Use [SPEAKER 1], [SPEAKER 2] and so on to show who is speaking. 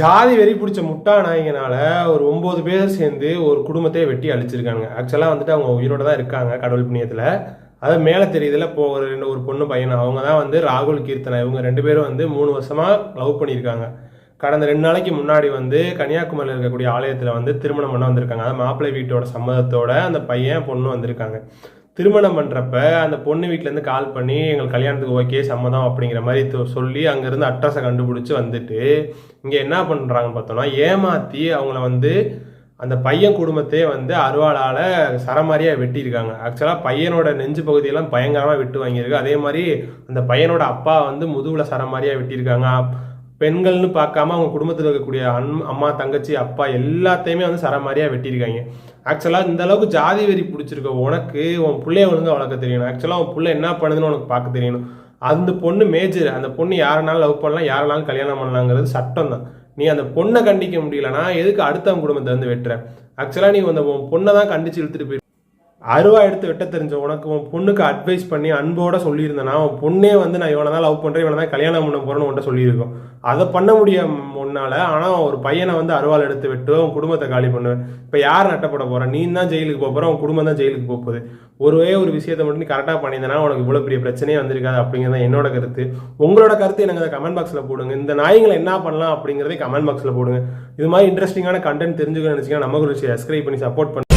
[SPEAKER 1] ஜாதி வெறி பிடிச்ச முட்டா நாயகனால ஒரு ஒன்பது பேர் சேர்ந்து ஒரு குடும்பத்தையே வெட்டி அழிச்சிருக்காங்க ஆக்சுவலாக வந்துட்டு அவங்க உயிரோட தான் இருக்காங்க கடவுள் புண்ணியத்தில். அது மேலே தெரியுதுல இப்போ ஒரு ரெண்டு ஒரு பொண்ணு பையன் அவங்க தான் வந்து ராகுல் கீர்த்தனா இவங்க ரெண்டு பேரும் வந்து மூணு வருஷமாக லவ் பண்ணியிருக்காங்க. கடந்த ரெண்டு நாளைக்கு முன்னாடி வந்து கன்னியாகுமரியில் இருக்கக்கூடிய ஆலயத்தில் வந்து திருமணம் பண்ண வந்திருக்காங்க. அதாவது மாப்பிள்ளை வீட்டோட சம்மதத்தோட அந்த பையன் பொண்ணு வந்திருக்காங்க. திருமணம் பண்ணுறப்ப அந்த பொண்ணு வீட்டிலேருந்து கால் பண்ணி எங்களுக்கு கல்யாணத்துக்கு ஓகே சம்மதம் அப்படிங்கிற மாதிரி தொ- சொல்லி அங்கேருந்து அட்ரஸை கண்டுபிடிச்சி வந்துட்டு இங்கே என்ன பண்ணுறாங்கன்னு பார்த்தோம்னா ஏமாற்றி அவங்கள வந்து அந்த பையன் குடும்பத்தையே வந்து அருவாளால் சரமாரியாக வெட்டியிருக்காங்க. ஆக்சுவலாக பையனோட நெஞ்சு பகுதியெல்லாம் பயங்கரமாக வெட்டு வாங்கியிருக்கு. அதே மாதிரி அந்த பையனோட அப்பா வந்து முதுகில் சரமாரியாக வெட்டியிருக்காங்க. பெண்கள்னு பார்க்காம அவங்க குடும்பத்தில் இருக்கக்கூடிய அன் அம்மா தங்கச்சி அப்பா எல்லாத்தையுமே வந்து சரமாரியாக வெட்டியிருக்காங்க. ஆக்சுவலாக இந்த அளவுக்கு ஜாதி வெறி பிடிச்சிருக்க உனக்கு உன் பிள்ளைய ஒழுங்காக வளர்க்க தெரியணும். ஆக்சுவலாக உன் பிள்ளை என்ன பண்ணுதுன்னு உனக்கு பார்க்க தெரியணும். அந்த பொண்ணு மேஜர் அந்த பொண்ணு யாருனாலும் லவ் பண்ணலாம் யாருனாலும் கல்யாணம் பண்ணலாங்கிறது சட்டம் தான் நீ அந்த பொண்ணை கண்டிக்க முடியலன்னா எதுக்கு அடுத்தவங்க குடும்பத்தை வந்து வெட்டுற? ஆக்சுவலாக நீ அந்த உன் பொண்ணை தான் கண்டிச்சு இழுத்துட்டு போய் அருவா எடுத்து வெட்ட தெரிஞ்ச உனக்கு உன் பொண்ணுக்கு அட்வைஸ் பண்ணி அன்போட சொல்லியிருந்தனா உன் பொண்ணே வந்து நான் இவனை தான் லவ் பண்ணுறேன் இவனை தான் கல்யாணம் பண்ண போகிறேன்னு உன்ட்ட சொல்லியிருக்கோம். அதை பண்ண முடியும் உன்னால ஆனால் ஒரு பையனை வந்து அருவாள் எடுத்து விட்டு உன் குடும்பத்தை காலி பண்ணுவேன் இப்போ யார் நட்டப்பட போற? நீ தான் ஜெயிலுக்கு போக போகிற உன் குடும்பம் தான் ஜெயிலுக்கு போகுது. ஒரே ஒரு விஷயத்தை மட்டும் நீ கரெக்டாக பண்ணியிருந்தனா உனக்கு இவ்வளோ பெரிய பிரச்சனையே வந்திருக்காது அப்படிங்கிறது தான் என்னோட கருத்து. உங்களோட கருத்து எனக்கு அந்த கமெண்ட் பாக்ஸில் போடுங்க. இந்த நாய்களை என்ன பண்ணலாம் அப்படிங்கிறதே கமெண்ட் பாக்ஸில் போடுங்க. இது மாதிரி இன்ட்ரெஸ்டிங்கான கண்டென்ட் தெரிஞ்சுக்கணும்னு நினச்சிங்கன்னா நம்ம ஒரு சப்ஸ்கிரைப் பண்ணி சப்போர்ட் பண்ணி.